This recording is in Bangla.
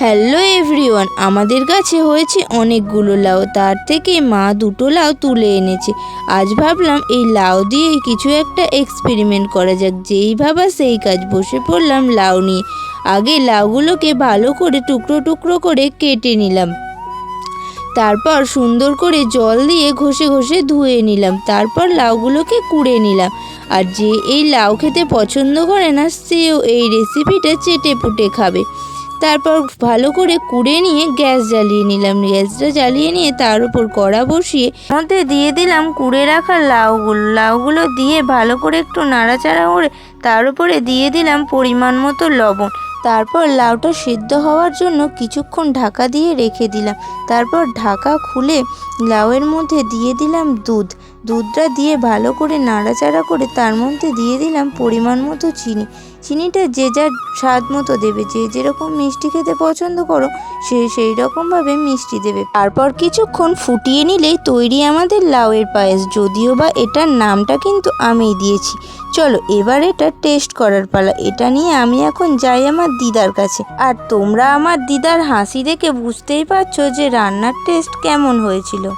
হ্যালো এভরিওয়ান, আমাদের কাছে হয়েছে অনেকগুলো লাউ, তার থেকে মা দুটো লাউ তুলে এনেছে। আজ ভাবলাম এই লাউ দিয়ে কিছু একটা এক্সপেরিমেন্ট করা যাক, যেই ভাবা সেই কাজ বসে পড়লাম লাউ নিয়ে। আগে লাউগুলোকে ভালো করে টুকরো টুকরো করে কেটে নিলাম। তারপর সুন্দর করে জল দিয়ে ঘষে ঘষে ধুয়ে নিলাম, তারপর লাউগুলোকে কুড়ে নিলাম। আর যে এই লাউ খেতে পছন্দ করে না, সেও এই রেসিপিটা চেটে পুটে খাবে। তারপর ভালো করে কুড়ে নিয়ে গ্যাস জ্বালিয়ে নিলাম। গ্যাসটা জ্বালিয়ে নিয়ে তার উপর কড়া বসিয়ে মধ্যে দিয়ে দিলাম কুড়ে রাখা লাউগুলো। লাউগুলো দিয়ে ভালো করে একটু নাড়াচাড়া করে তার উপরে দিয়ে দিলাম পরিমাণ মতো লবণ। তারপর লাউটা সিদ্ধ হওয়ার জন্য কিছুক্ষণ ঢাকা দিয়ে রেখে দিলাম। তারপর ঢাকা খুলে লাউয়ের মধ্যে দিয়ে দিলাম দুধ। দুধটা দিয়ে ভালো করে নাড়াচাড়া করে তার মধ্যে দিয়ে দিলাম পরিমাণ মতো চিনি। চিনিটা যে যার স্বাদ মতো দেবে। যে যেরকম মিষ্টি খেতে পছন্দ করো, সে সেই রকমভাবে মিষ্টি দেবে। তারপর কিছুক্ষণ ফুটিয়ে নিলেই তৈরি আমাদের লাউয়ের পায়েস। যদিও বা এটার নামটা কিন্তু আমিই দিয়েছি। চলো, এবার এটা টেস্ট করার পালা। এটা নিয়ে আমি এখন যাই আমার দিদার কাছে। আর তোমরা আমার দিদার হাসি দেখে বুঝতেই পারছ যে রান্নার টেস্ট কেমন হয়েছিল।